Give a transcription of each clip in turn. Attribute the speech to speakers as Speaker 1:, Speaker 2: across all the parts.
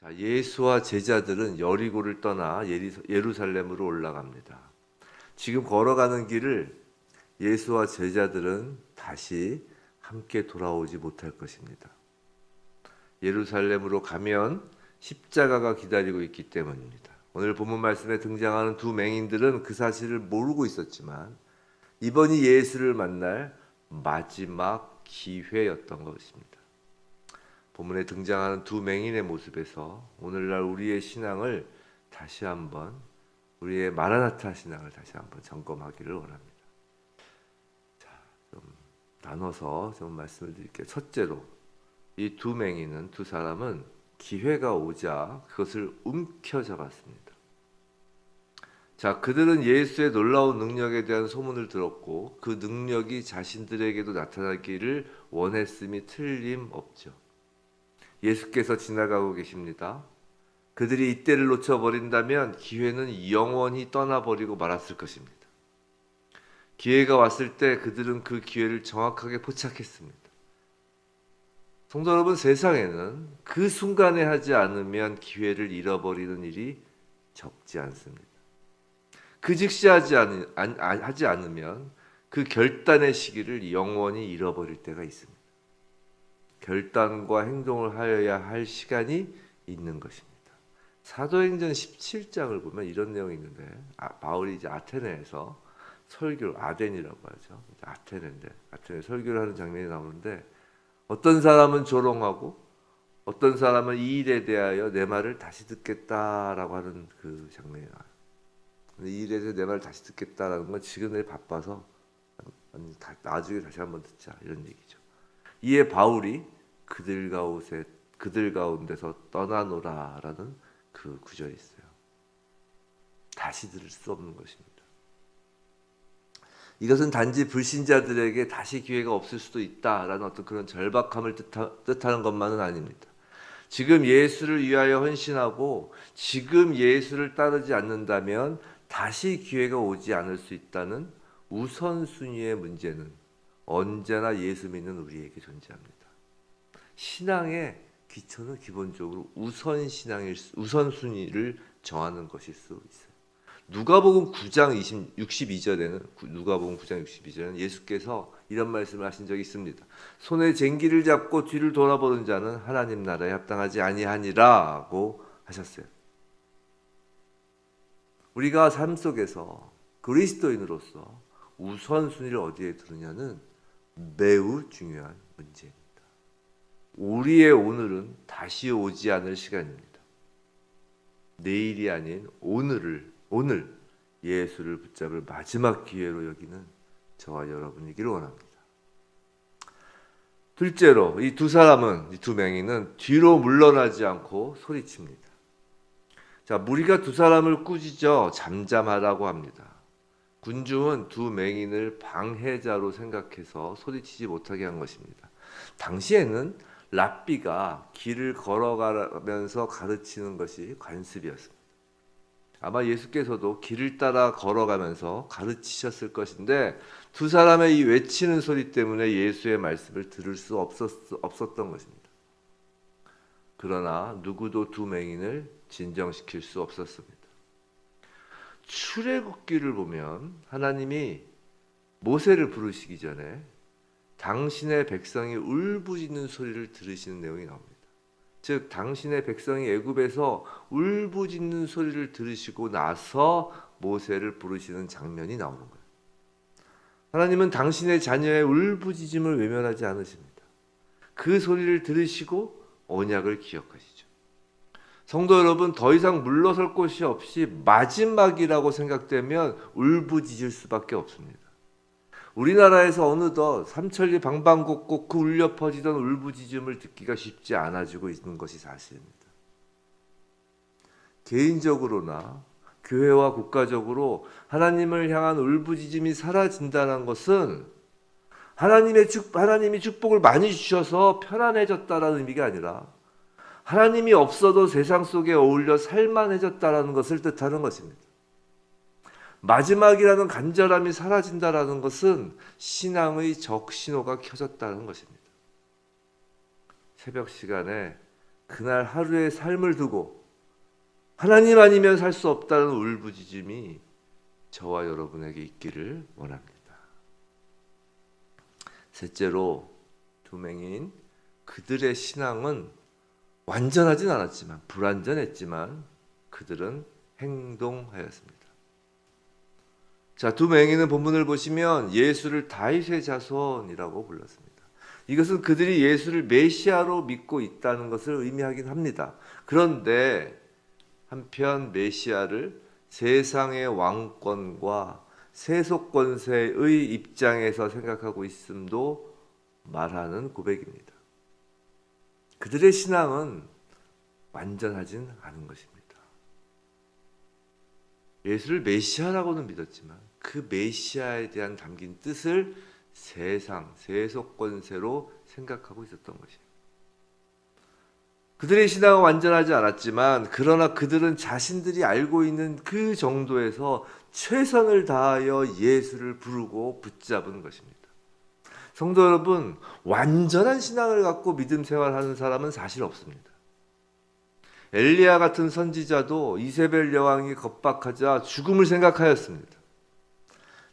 Speaker 1: 자, 예수와 제자들은 여리고를 떠나 예루살렘으로 올라갑니다. 지금 걸어가는 길을 예수와 제자들은 다시 함께 돌아오지 못할 것입니다. 예루살렘으로 가면 십자가가 기다리고 있기 때문입니다. 오늘 본문 말씀에 등장하는 두 맹인들은 그 사실을 모르고 있었지만 이번이 예수를 만날 마지막 기회였던 것입니다. 본문에 등장하는 두 맹인의 모습에서 오늘날 우리의 신앙을 다시 한번 우리의 마라나타 신앙을 다시 한번 점검하기를 원합니다. 자, 좀 나눠서 좀 말씀을 드릴게요. 첫째로 이 두 맹인은 두 사람은 기회가 오자 그것을 움켜잡았습니다. 자, 그들은 예수의 놀라운 능력에 대한 소문을 들었고 그 능력이 자신들에게도 나타나기를 원했음이 틀림없죠. 예수께서 지나가고 계십니다. 그들이 이때를 놓쳐버린다면 기회는 영원히 떠나버리고 말았을 것입니다. 기회가 왔을 때 그들은 그 기회를 정확하게 포착했습니다. 성도 여러분, 세상에는 그 순간에 하지 않으면 기회를 잃어버리는 일이 적지 않습니다. 그 즉시 하지, 않, 안- 안- 하지 않으면 그 결단의 시기를 영원히 잃어버릴 때가 있습니다. 결단과 행동을 하여야 할 시간이 있는 것입니다. 사도행전 17장을 보면 이런 내용이 있는데 아, 바울이 이제 아테네에서 설교 아덴이라고 하죠. 아테네인데 아테네 설교를 하는 장면이 나오는데 어떤 사람은 조롱하고 어떤 사람은 이 일에 대하여 내 말을 다시 듣겠다라고 하는 그 장면이 나와요. 이 일에 대해서 내 말을 다시 듣겠다라는 건 지금 내 바빠서 나중에 다시 한번 듣자 이런 얘기죠. 이에 바울이 그들 가운데 그들 가운데서 떠나노라라는 그 구절이 있어요. 다시 들을 수 없는 것입니다. 이것은 단지 불신자들에게 다시 기회가 없을 수도 있다라는 어떤 그런 절박함을 뜻하, 뜻하 는 것만은 아닙니다. 지금 예수를 위하여 헌신하고 지금 예수를 따르지 않는다면 다시 기회가 오지 않을 수 있다는 우선순위의 문제는 언제나 예수 믿는 우리에게 존재합니다. 신앙의 기초는 기본적으로 우선 신앙일 수- 우선 순위를 정하는 것일 수 있어요. 누가복음 9장 20, 62절에는 누가복음 9장 62절에는 예수께서 이런 말씀을 하신 적이 있습니다. 손에 쟁기를 잡고 뒤를 돌아보는 자는 하나님 나라에 합당하지 아니하니라고 하셨어요. 우리가 삶 속에서 그리스도인으로서 우선순위를 어디에 두느냐는 매우 중요한 문제입니다. 우리의 오늘은 다시 오지 않을 시간입니다. 내일이 아닌 오늘을 오늘 예수를 붙잡을 마지막 기회로 여기는 저와 여러분이기를 원합니다. 둘째로 이 두 사람은 이 두 맹인은 뒤로 물러나지 않고 소리칩니다. 자, 무리가 두 사람을 꾸짖어 잠잠하라고 합니다. 군중은 두 맹인을 방해자로 생각해서 소리치지 못하게 한 것입니다. 당시에는 랍비가 길을 걸어가면서 가르치는 것이 관습이었습니다. 아마 예수께서도 길을 따라 걸어가면서 가르치셨을 것인데 두 사람의 이 외치는 소리 때문에 예수의 말씀을 들을 수 없었, 없었던 것입니다. 그러나 누구도 두 맹인을 진정시킬 수 없었습니다. 출애굽기를 보면 하나님이 모세를 부르시기 전에 당신의 백성이 울부짖는 소리를 들으시는 내용이 나옵니다. 즉 당신의 백성이 애굽에서 울부짖는 소리를 들으시고 나서 모세를 부르시는 장면이 나오는 거예요. 하나님은 당신의 자녀의 울부짖음을 외면하지 않으십니다. 그 소리를 들으시고 언약을 기억하시죠. 성도 여러분, 더 이상 물러설 곳이 없이 마지막이라고 생각되면 울부짖을 수밖에 없습니다. 우리나라에서 어느덧 삼천리 방방곡곡 그 울려 퍼지던 울부짖음을 듣기가 쉽지 않아지고 있는 것이 사실입니다. 개인적으로나 교회와 국가적으로 하나님을 향한 울부짖음이 사라진다는 것은 하나님의 축 하나님이 축복을 많이 주셔서 편안해졌다라는 의미가 아니라 하나님이 없어도 세상 속에 어울려 살만해졌다라는 것을 뜻하는 것입니다. 마지막이라는 간절함이 사라진다라는 것은 신앙의 적신호가 켜졌다는 것입니다. 새벽 시간에 그날 하루의 삶을 두고 하나님 아니면 살 수 없다는 울부짖음이 저와 여러분에게 있기를 원합니다. 셋째로 두 맹인 그들의 신앙은 완전하진 않았지만 불완전했지만 그들은 행동하였습니다. 자, 두 맹인은 본문을 보시면 예수를 다윗의 자손이라고 불렀습니다. 이것은 그들이 예수를 메시아로 믿고 있다는 것을 의미하긴 합니다. 그런데 한편 메시아를 세상의 왕권과 세속 권세의 입장에서 생각하고 있음도 말하는 고백입니다. 그들의 신앙은 완전하진 않은 것입니다. 예수를 메시아라고는 믿었지만 그 메시아에 대한 담긴 뜻을 세상, 세속 권세로 생각하고 있었던 것이에요. 그들의 신앙은 완전하지 않았지만 그러나 그들은 자신들이 알고 있는 그 정도에서 최선을 다하여 예수를 부르고 붙잡은 것입니다. 성도 여러분, 완전한 신앙을 갖고 믿음 생활하는 사람은 사실 없습니다. 엘리야 같은 선지자도 이세벨 여왕이 겁박하자 죽음을 생각하였습니다.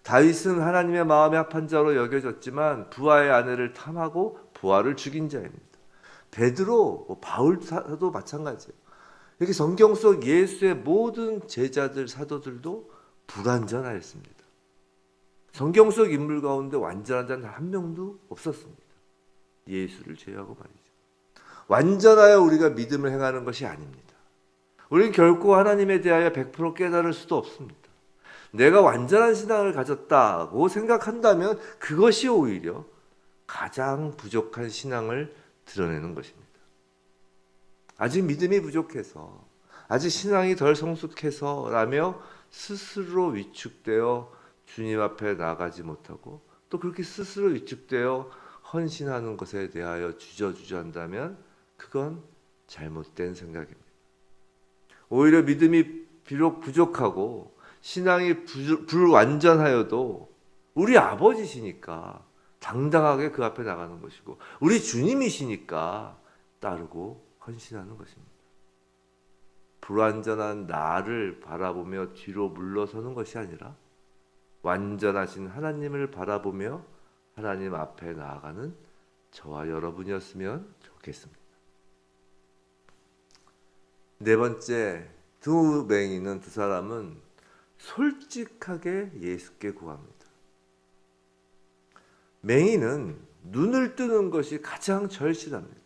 Speaker 1: 다윗은 하나님의 마음에 합한 자로 여겨졌지만 부하의 아내를 탐하고 부하를 죽인 자입니다. 베드로, 뭐 바울 사도 마찬가지예요. 이렇게 성경 속 예수의 모든 제자들 사도들도 불완전하였습니다. 성경 속 인물 가운데 완전한 자는 한 명도 없었습니다. 예수를 제외하고 말이죠. 완전하여 우리가 믿음을 행하는 것이 아닙니다. 우리는 결코 하나님에 대하여 100% 깨달을 수도 없습니다. 내가 완전한 신앙을 가졌다고 생각한다면 그것이 오히려 가장 부족한 신앙을 드러내는 것입니다. 아직 믿음이 부족해서, 아직 신앙이 덜 성숙해서라며 스스로 위축되어 주님 앞에 나가지 못하고 또 그렇게 스스로 위축되어 헌신하는 것에 대하여 주저주저한다면 그건 잘못된 생각입니다. 오히려 믿음이 비록 부족하고 신앙이 부- 불완전하여도 우리 아버지시니까 당당하게 그 앞에 나가는 것이고 우리 주님이시니까 따르고 헌신하는 것입니다. 불완전한 나를 바라보며 뒤로 물러서는 것이 아니라 완전하신 하나님을 바라보며 하나님 앞에 나아가는 저와 여러분이었으면 좋겠습니다. 네 번째 두 맹인은 두 사람은 솔직하게 예수께 구합니다. 맹인은 눈을 뜨는 것이 가장 절실합니다.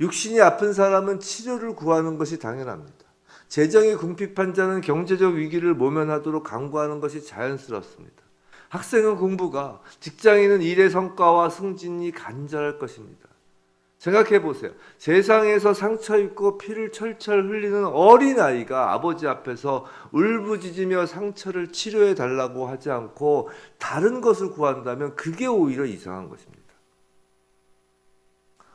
Speaker 1: 육신이 아픈 사람은 치료를 구하는 것이 당연합니다. 재정이 궁핍한 자는 경제적 위기를 모면하도록 강구하는 것이 자연스럽습니다. 학생은 공부가, 직장인은 일의 성과와 승진이 간절할 것입니다. 생각해 보세요. 세상에서 상처 입고 피를 철철 흘리는 어린 아이가 아버지 앞에서 울부짖으며 상처를 치료해 달라고 하지 않고 다른 것을 구한다면 그게 오히려 이상한 것입니다.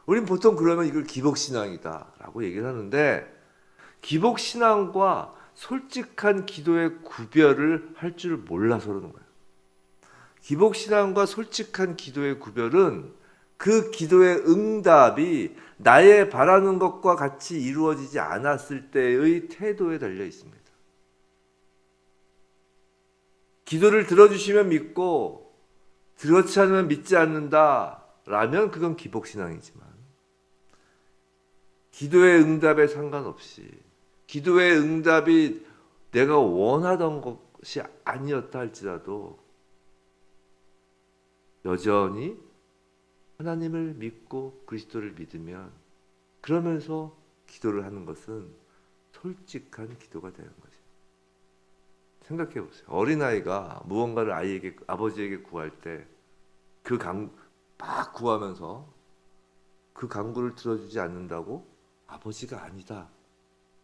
Speaker 1: 우린 보통 그러면 이걸 기복신앙이다 라고 얘기를 하는데 기복신앙과 솔직한 기도의 구별을 할 줄 몰라서 그러는 거예요. 기복신앙과 솔직한 기도의 구별은 그 기도의 응답이 나의 바라는 것과 같이 이루어지지 않았을 때의 태도에 달려 있습니다. 기도를 들어주시면 믿고 그렇지 않으면 믿지 않는다 라면 그건 기복신앙이지만 기도의 응답에 상관없이 기도의 응답이 내가 원하던 것이 아니었다 할지라도 여전히 하나님을 믿고 그리스도를 믿으면 그러면서 기도를 하는 것은 솔직한 기도가 되는 거죠. 생각해 보세요. 어린아이가 무언가를 아이에게 아버지에게 구할 때 그 강 막 구하면서 그 강구를 들어주지 않는다고 아버지가 아니다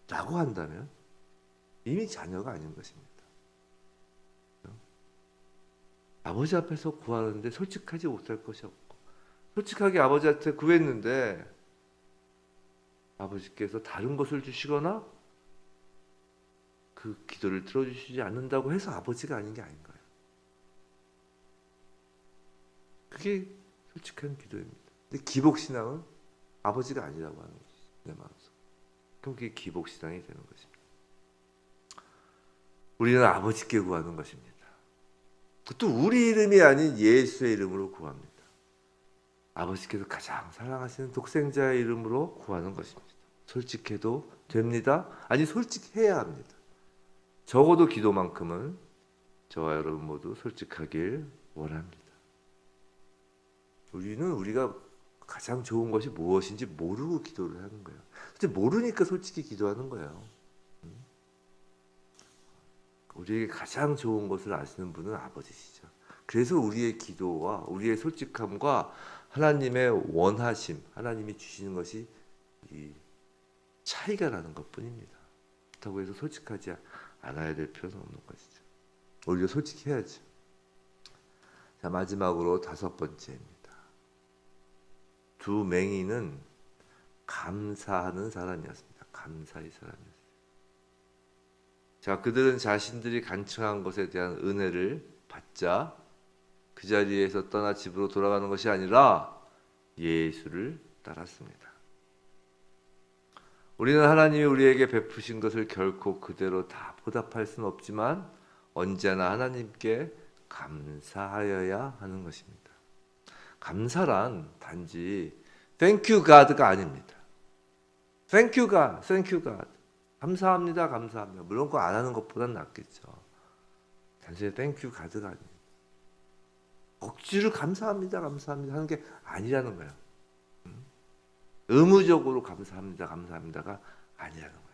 Speaker 1: 라고 한다면 이미 자녀가 아닌 것입니다. 아버지 앞에서 구하는데 솔직하지 못할 것이 없고 솔직하게 아버지한테 구했는데 아버지께서 다른 것을 주시거나 그 기도를 들어주시지 않는다고 해서 아버지가 아닌 게 아닌가요? 그게 솔직한 기도입니다. 근데 기복신앙은 아버지가 아니라고 하는 것이 내 마음속. 그럼 그게 기복신앙이 되는 것입니다. 우리는 아버지께 구하는 것입니다. 그것도 우리 이름이 아닌 예수의 이름으로 구합니다. 아버지께서 가장 사랑하시는 독생자의 이름으로 구하는 것입니다. 솔직해도 됩니다. 아니 솔직해야 합니다. 적어도 기도만큼은 저와 여러분 모두 솔직하길 원합니다. 우리는 우리가 가장 좋은 것이 무엇인지 모르고 기도를 하는 거예요. 근데 모르니까 솔직히 기도하는 거예요. 음. 우리에게 가장 좋은 것을 아시는 분은 아버지시죠. 그래서 우리의 기도와 우리의 솔직함과 하나님의 원하심, 하나님이 주시는 것이 이 차이가 나는 것 뿐입니다. 그렇다고 해서 솔직하지 않아야 될 필요는 없는 것이죠. 오히려 솔직해야죠. 자 마지막으로 다섯 번째입니다. 두 맹인은 감사하는 사람이었습니다. 감사의 사람이었습니다. 자 그들은 자신들이 간청한 것에 대한 은혜를 받자 그 자리에서 떠나 집으로 돌아가는 것이 아니라 예수를 따랐습니다. 우리는 하나님이 우리에게 베푸신 것을 결코 그대로 다 보답할 수는 없지만 언제나 하나님께 감사하여야 하는 것입니다. 감사란 단지 Thank you God가 아닙니다. Thank you God, Thank you God. 감사합니다, 감사합니다. 물론 그거 안 하는 것보단 낫겠죠. 단순히 Thank you God가 아닙니다. 억지로 감사합니다, 감사합니다 하는 게 아니라는 거예요. 음? 의무적으로 감사합니다, 감사합니다가 아니라는 거예요.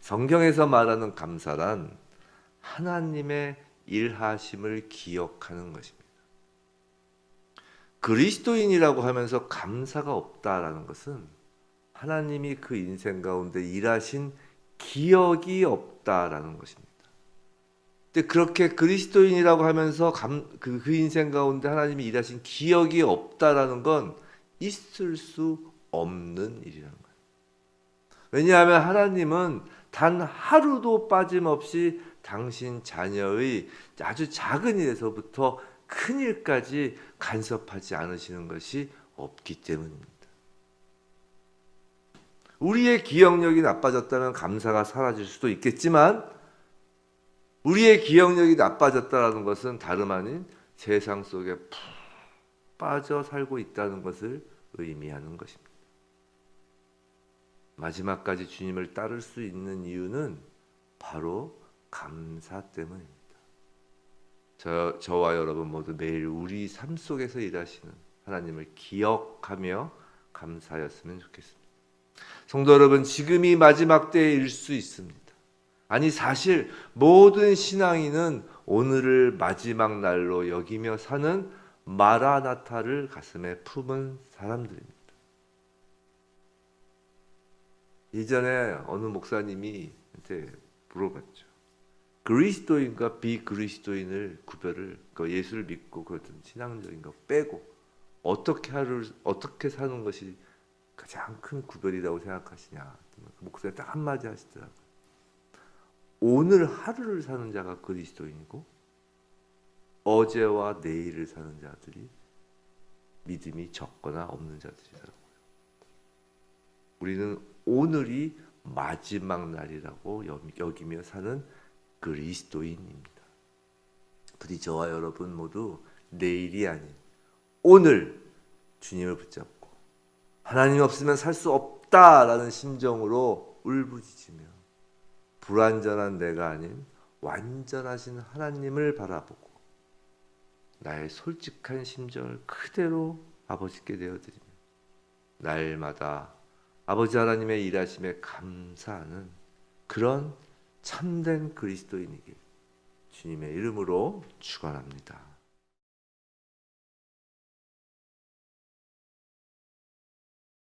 Speaker 1: 성경에서 말하는 감사란 하나님의 일하심을 기억하는 것입니다. 그리스도인이라고 하면서 감사가 없다라는 것은 하나님이 그 인생 가운데 일하신 기억이 없다라는 것입니다. 근데 그렇게 그리스도인이라고 하면서 감, 그, 그 인생 가운데 하나님이 일하신 기억이 없다라는 건 있을 수 없는 일이라는 거예요. 왜냐하면 하나님은 단 하루도 빠짐없이 당신 자녀의 아주 작은 일에서부터 큰 일까지 간섭하지 않으시는 것이 없기 때문입니다. 우리의 기억력이 나빠졌다면 감사가 사라질 수도 있겠지만 우리의 기억력이 나빠졌다는 것은 다름 아닌 세상 속에 푹 빠져 살고 있다는 것을 의미하는 것입니다. 마지막까지 주님을 따를 수 있는 이유는 바로 감사 때문입니다. 저, 저와 여러분 모두 매일 우리 삶 속에서 일하시는 하나님을 기억하며 감사였으면 좋겠습니다. 성도 여러분, 지금이 마지막 때일 수 있습니다. 아니, 사실 모든 신앙인은 오늘을 마지막 날로 여기며 사는 마라나타를 가슴에 품은 사람들입니다. 예전에 어느 목사님이 한테 물어봤죠. 그리스도인과 비그리스도인을 구별을 그 예수를 믿고 그 어떤 신앙적인 거 빼고 어떻게 하루 어떻게 사는 것이 가장 큰 구별이라고 생각하시냐 그 목사님 딱 한마디 하시더라고요. 오늘 하루를 사는 자가 그리스도인이고 어제와 내일을 사는 자들이 믿음이 적거나 없는 자들이더라고요. 우리는 오늘이 마지막 날이라고 여기며 사는 그리스도인입니다. 부디 저와 여러분 모두 내일이 아닌 오늘 주님을 붙잡고 하나님 없으면 살 수 없다라는 심정으로 울부짖으며 불완전한 내가 아닌 완전하신 하나님을 바라보고 나의 솔직한 심정을 그대로 아버지께 내어드리며 날마다 아버지 하나님의 일하심에 감사하는 그런 참된 그리스도인이길 주님의 이름으로 축원합니다.